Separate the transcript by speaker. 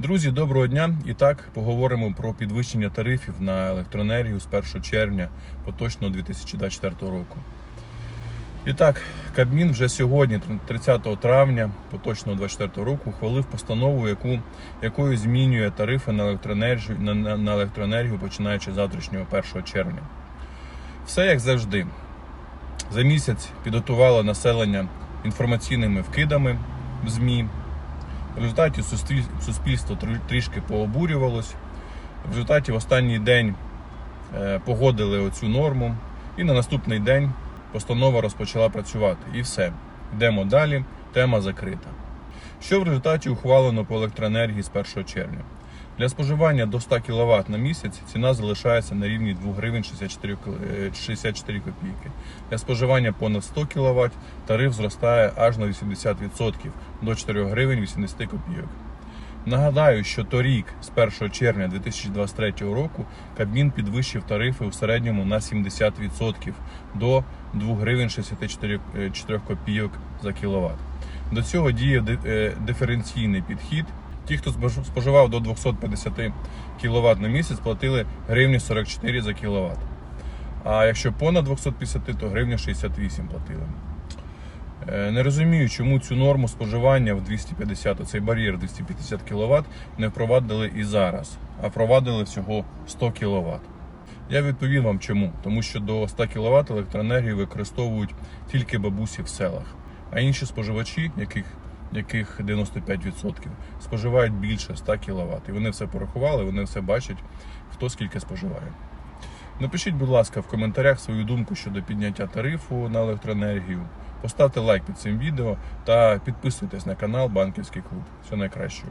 Speaker 1: Друзі, доброго дня! І так поговоримо про підвищення тарифів на електроенергію з 1 червня поточного 2024 року. І так, Кабмін вже сьогодні, 30 травня поточного 2024 року, ухвалив постанову, яку, якою змінює тарифи на електроенергію, на, на, на електроенергію починаючи з завтрашнього 1 червня. Все як завжди. За місяць підготувало населення інформаційними вкидами в ЗМІ. В результаті суспільство трішки пообурювалось. В результаті в останній день е, погодили оцю норму, і на наступний день постанова розпочала працювати. І все. Йдемо далі. Тема закрита. Що в результаті ухвалено по електроенергії з 1 червня? Для споживання до 100 кВт на місяць ціна залишається на рівні 2 гривень 64, е, 64 копійки. Для споживання понад 100 кВт тариф зростає аж на 80% до 4 гривень 80 копійок. Нагадаю, що торік, з 1 червня 2023 року, Кабмін підвищив тарифи у середньому на 70% до 2 гривень 64 е, 4 копійок за кіловат. До цього діє е, диференційний підхід. Ті, хто споживав до 250 кВт на місяць, платили гривні 44 за кіловат. А якщо понад 250, то гривня 68 платили. Е, Не розумію, чому цю норму споживання в 250, цей бар'єр 250 кВт не впровадили і зараз, а впровадили всього 100 кВт. Я відповім вам чому. Тому що до 100 кВт електроенергію використовують тільки бабусі в селах, а інші споживачі, яких, яких 95%, споживають більше 100 кВт. І вони все порахували, вони все бачать, хто скільки споживає. Напишіть, будь ласка, в коментарях свою думку щодо підняття тарифу на електроенергію. Поставте лайк під цим відео та підписуйтесь на канал Банківський клуб. Все найкраще.